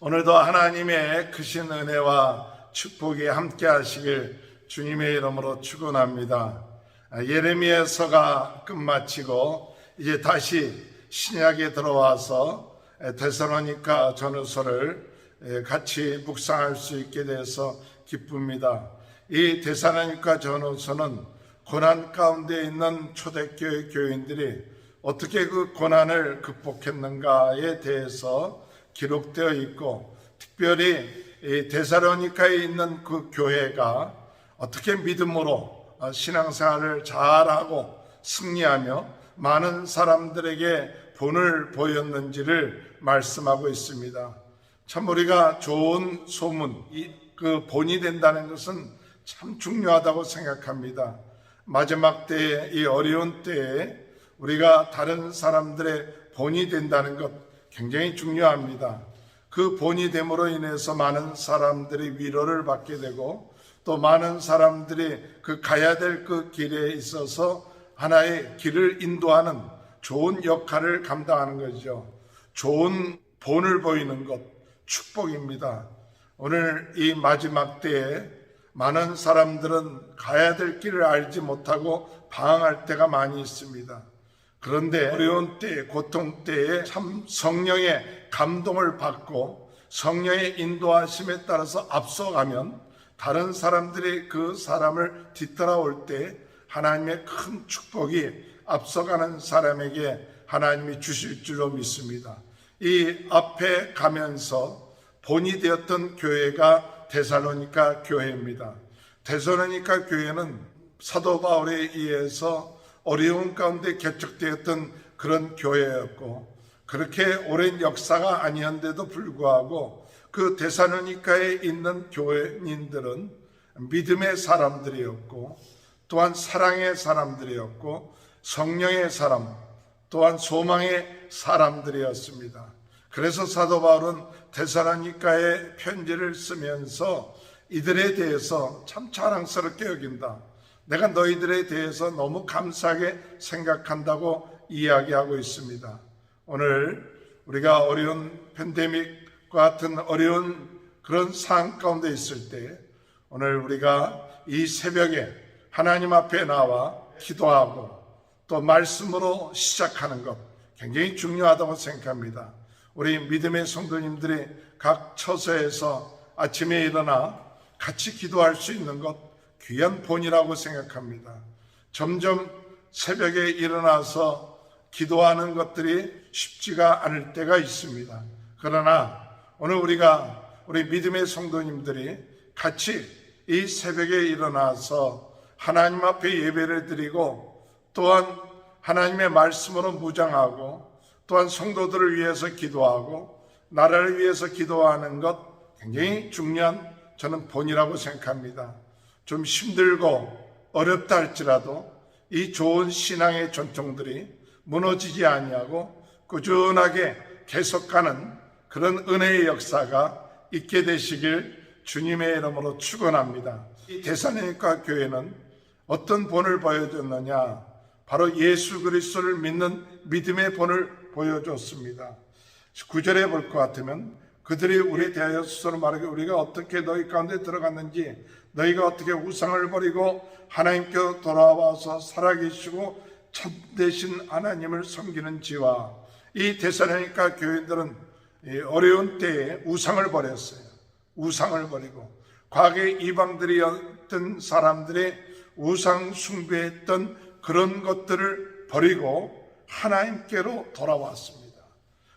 오늘도 하나님의 크신 은혜와 축복이 함께 하시길 주님의 이름으로 축원합니다. 아, 예레미야서가 끝마치고 이제 다시 신약에 들어와서 데살로니가 전후서를 에, 같이 묵상할 수 있게 돼서 기쁩니다. 이 데살로니가 전후서는 고난 가운데 있는 초대교회 교인들이 어떻게 그 고난을 극복했는가에 대해서 기록되어 있고 특별히 이 데살로니카에 있는 그 교회가 어떻게 믿음으로 어, 신앙생활을 잘하고 승리하며 많은 사람들에게 본을 보였는지를 말씀하고 있습니다. 참 우리가 좋은 소문, 이- 그 본이 된다는 것은 참 중요하다고 생각합니다. 마지막 때에 이 어려운 때에 우리가 다른 사람들의 본이 된다는 것 굉장히 중요합니다. 그 본이 됨으로 인해서 많은 사람들이 위로를 받게 되고 또 많은 사람들이 그 가야 될 그 길에 있어서 하나의 길을 인도하는 좋은 역할을 감당하는 거죠. 좋은 본을 보이는 것, 축복입니다. 오늘 이 마지막 때에 많은 사람들은 가야 될 길을 알지 못하고 방황할 때가 많이 있습니다. 그런데 어려운 때, 고통 때에 참 성령의 감동을 받고 성령의 인도하심에 따라서 앞서가면 다른 사람들이 그 사람을 뒤따라올 때 하나님의 큰 축복이 앞서가는 사람에게 하나님이 주실 줄로 믿습니다. 이 앞에 가면서 본이 되었던 교회가 데살로니카 교회입니다. 데살로니카 교회는 사도 바울에 의해서 어려운 가운데 개척되었던 그런 교회였고 그렇게 오랜 역사가 아니었는데도 불구하고 그 데살로니카에 있는 교회인들은 믿음의 사람들이었고 또한 사랑의 사람들이었고 성령의 사람 또한 소망의 사람들이었습니다. 그래서 사도 바울은 데살로니카에 편지를 쓰면서 이들에 대해서 참 자랑스럽게 여긴다. 내가 너희들에 대해서 너무 감사하게 생각한다고 이야기하고 있습니다. 오늘 우리가 어려운 팬데믹과 같은 어려운 그런 상황 가운데 있을 때 오늘 우리가 이 새벽에 하나님 앞에 나와 기도하고 또 말씀으로 시작하는 것 굉장히 중요하다고 생각합니다. 우리 믿음의 성도님들이 각 처소에서 아침에 일어나 같이 기도할 수 있는 것 귀한 본이라고 생각합니다. 점점 새벽에 일어나서 기도하는 것들이 쉽지가 않을 때가 있습니다. 그러나 오늘 우리가 우리 믿음의 성도님들이 같이 이 새벽에 일어나서 하나님 앞에 예배를 드리고 또한 하나님의 말씀으로 무장하고 또한 성도들을 위해서 기도하고 나라를 위해서 기도하는 것 굉장히 중요한 저는 본이라고 생각합니다. 좀 힘들고 어렵다 할지라도 이 좋은 신앙의 전통들이 무너지지 아니하고 꾸준하게 계속가는 그런 은혜의 역사가 있게 되시길 주님의 이름으로 축원합니다. 이 대사님과 교회는 어떤 본을 보여줬느냐? 바로 예수 그리스도를 믿는 믿음의 본을 보여줬습니다. 구절에 볼 것 같으면 그들이 우리에 대하여 스스로 말하기 우리가 어떻게 너희 가운데 들어갔는지 너희가 어떻게 우상을 버리고 하나님께 돌아와서 살아계시고 참되신 하나님을 섬기는 지와 이 데살로니가 교인들은 이 어려운 때에 우상을 버렸어요. 우상을 버리고 과거의 이방들이었던 사람들의 우상 숭배했던 그런 것들을 버리고 하나님께로 돌아왔습니다.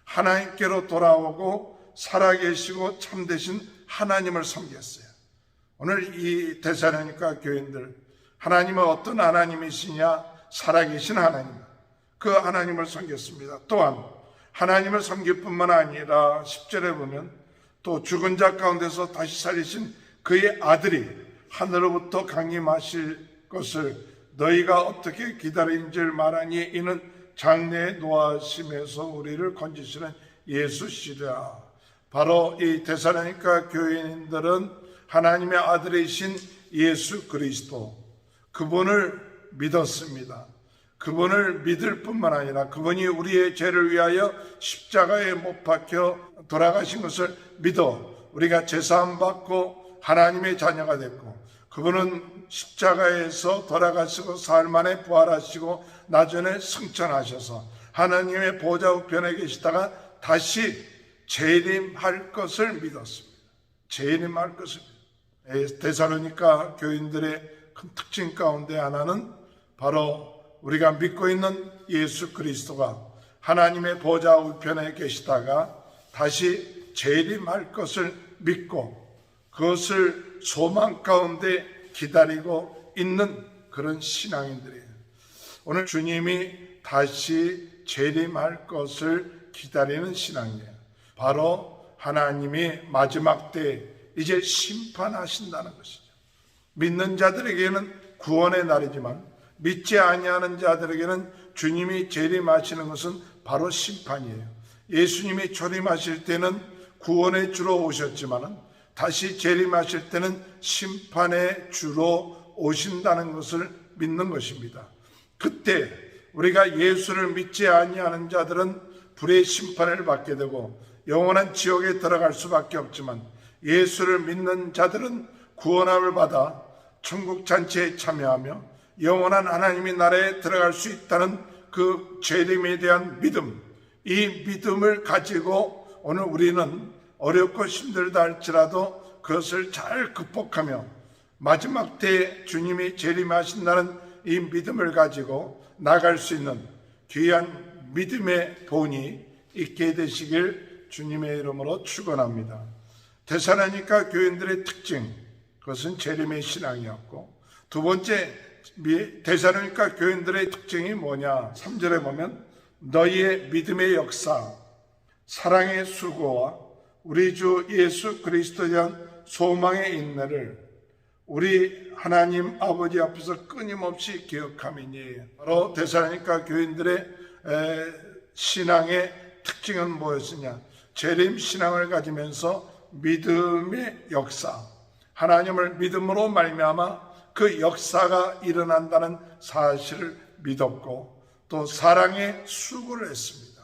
하나님께로 돌아오고 살아계시고 참되신 하나님을 섬겼어요. 오늘 이 대사로니까 교인들 하나님은 어떤 하나님이시냐? 살아계신 하나님. 그 하나님을 섬겼습니다. 또한 하나님을 섬길 뿐만 아니라 10절에 보면 또 죽은 자 가운데서 다시 살리신 그의 아들이 하늘로부터 강림하실 것을 너희가 어떻게 기다린 줄 말하니 이는 장래에 노하심에서 우리를 건지시는 예수시라. 바로 이 데살로니가 교인들은 하나님의 아들이신 예수 그리스도 그분을 믿었습니다. 그분을 믿을 뿐만 아니라 그분이 우리의 죄를 위하여 십자가에 못 박혀 돌아가신 것을 믿어 우리가 제사함 받고 하나님의 자녀가 됐고 그분은 십자가에서 돌아가시고 사흘 만에 부활하시고 나중에 승천하셔서 하나님의 보좌 우편에 계시다가 다시 재림할 것을 믿었습니다. 재림할 것을 믿- 데살로니까 교인들의 큰 특징 가운데 하나는 바로 우리가 믿고 있는 예수 그리스도가 하나님의 보좌 우편에 계시다가 다시 재림할 것을 믿고 그것을 소망 가운데 기다리고 있는 그런 신앙인들이에요. 오늘 주님이 다시 재림할 것을 기다리는 신앙이에요. 바로 하나님이 마지막 때 이제 심판하신다는 것이죠. 믿는 자들에게는 구원의 날이지만 믿지 아니하는 자들에게는 주님이 재림하시는 것은 바로 심판이에요. 예수님이 초림하실 때는 구원의 주로 오셨지만은 다시 재림하실 때는 심판의 주로 오신다는 것을 믿는 것입니다. 그때 우리가 예수를 믿지 아니하는 자들은 불의 심판을 받게 되고 영원한 지옥에 들어갈 수밖에 없지만 예수를 믿는 자들은 구원함을 받아 천국 잔치에 참여하며 영원한 하나님의 나라에 들어갈 수 있다는 그 재림에 대한 믿음, 이 믿음을 가지고 오늘 우리는 어렵고 힘들다 할지라도 그것을 잘 극복하며 마지막 때 주님이 재림하신다는 이 믿음을 가지고 나갈 수 있는 귀한 믿음의 본이 있게 되시길 주님의 이름으로 축원합니다. 대사라니까 교인들의 특징 그것은 재림의 신앙이었고 두 번째 대사라니까 교인들의 특징이 뭐냐? 3절에 보면 너희의 믿음의 역사, 사랑의 수고와 우리 주 예수 그리스도에 소망의 인내를 우리 하나님 아버지 앞에서 끊임없이 기억함이니 바로 대사라니까 교인들의 에, 신앙의 특징은 뭐였느냐? 재림 신앙을 가지면서 믿음의 역사, 하나님을 믿음으로 말미암아 그 역사가 일어난다는 사실을 믿었고 또 사랑의 수고를 했습니다.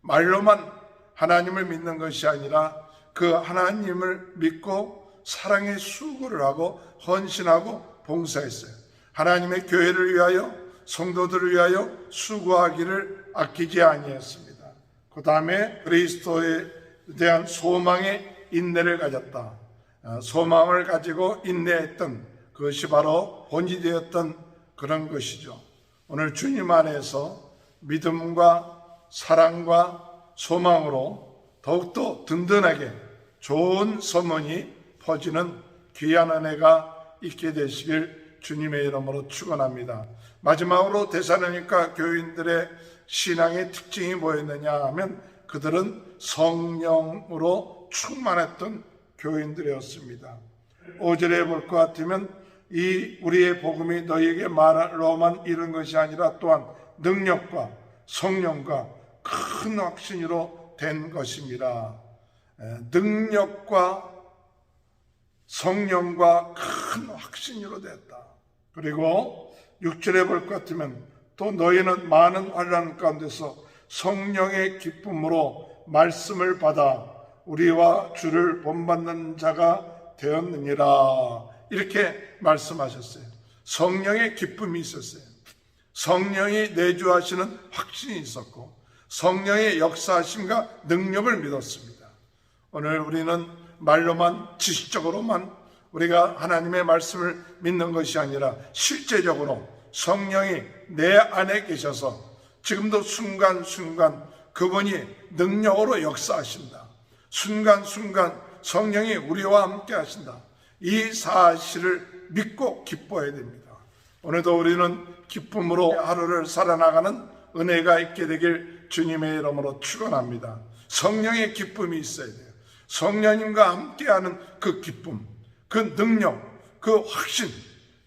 말로만 하나님을 믿는 것이 아니라 그 하나님을 믿고 사랑의 수고를 하고 헌신하고 봉사했어요. 하나님의 교회를 위하여 성도들을 위하여 수고하기를 아끼지 아니했습니다. 그 다음에 그리스도에 대한 소망의 인내를 가졌다. 어, 소망을 가지고 인내했던 그것이 바로 본이 되었던 그런 것이죠. 오늘 주님 안에서 믿음과 사랑과 소망으로 더욱더 든든하게 좋은 소문이 퍼지는 귀한 은혜가 있게 되시길 주님의 이름으로 축원합니다. 마지막으로 대사로니까 교인들의 신앙의 특징이 뭐였느냐 하면 그들은 성령으로 충만했던 교인들이었습니다. 5절에 볼 것 같으면 이 우리의 복음이 너희에게 말로만 이른 것이 아니라 또한 능력과 성령과 큰 확신으로 된 것입니다. 에, 능력과 성령과 큰 확신으로 됐다. 그리고 6절에 볼 것 같으면 또 너희는 많은 환란 가운데서 성령의 기쁨으로 말씀을 받아 우리와 주를 본받는 자가 되었느니라. 이렇게 말씀하셨어요. 성령의 기쁨이 있었어요. 성령이 내주하시는 확신이 있었고 성령의 역사하심과 능력을 믿었습니다. 오늘 우리는 말로만 지식적으로만 우리가 하나님의 말씀을 믿는 것이 아니라 실제적으로 성령이 내 안에 계셔서 지금도 순간순간 그분이 능력으로 역사하신다. 순간순간 성령이 우리와 함께 하신다. 이 사실을 믿고 기뻐해야 됩니다. 오늘도 우리는 기쁨으로 하루를 살아나가는 은혜가 있게 되길 주님의 이름으로 축원합니다. 성령의 기쁨이 있어야 돼요. 성령님과 함께하는 그 기쁨, 그 능력, 그 확신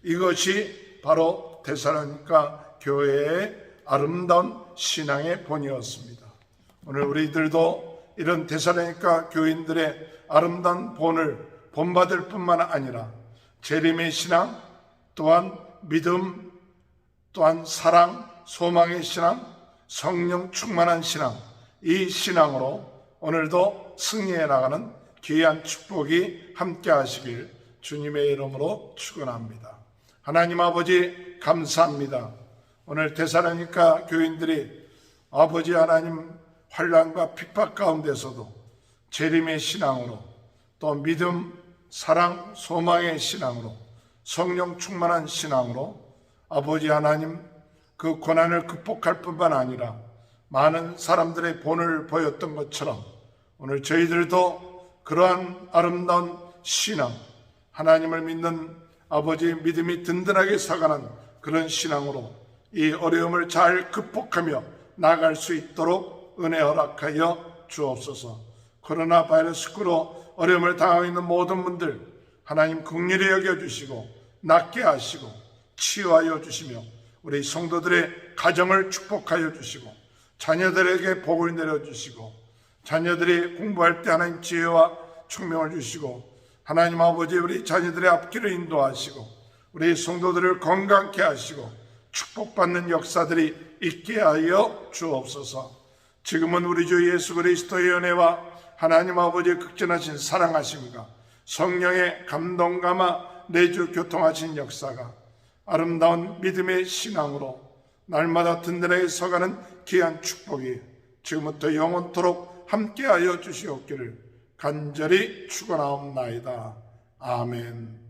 이것이 바로 데살로니가 교회의 아름다운 신앙의 본이었습니다. 오늘 우리들도 이런 데살로니가 교인들의 아름다운 본을 본받을 뿐만 아니라 재림의 신앙 또한 믿음 또한 사랑 소망의 신앙, 성령 충만한 신앙, 이 신앙으로 오늘도 승리해 나가는 귀한 축복이 함께 하시길 주님의 이름으로 축원합니다. 하나님 아버지 감사합니다. 오늘 대사라니까 교인들이 아버지 하나님 환란과 핍박 가운데서도 재림의 신앙으로 또 믿음, 사랑, 소망의 신앙으로 성령 충만한 신앙으로 아버지 하나님 그 고난을 극복할 뿐만 아니라 많은 사람들의 본을 보였던 것처럼 오늘 저희들도 그러한 아름다운 신앙, 하나님을 믿는 아버지 믿음이 든든하게 사가는 그런 신앙으로 이 어려움을 잘 극복하며 나갈 수 있도록 은혜 허락하여 주옵소서. 코로나 바이러스로 어려움을 당하고 있는 모든 분들 하나님 긍휼히 여겨 주시고 낫게 하시고 치유하여 주시며 우리 성도들의 가정을 축복하여 주시고 자녀들에게 복을 내려 주시고 자녀들이 공부할 때 하나님 지혜와 총명을 주시고 하나님 아버지 우리 자녀들의 앞길을 인도하시고 우리 성도들을 건강케 하시고 축복받는 역사들이 있게 하여 주옵소서. 지금은 우리 주 예수 그리스도의 은혜와 하나님 아버지의 극진하신 사랑하심과 성령의 감동 감화 내주 교통하신 역사가 아름다운 믿음의 신앙으로 날마다 든든하게 서가는 귀한 축복이 지금부터 영원토록 함께하여 주시옵기를 간절히 축원하옵나이다. 아멘.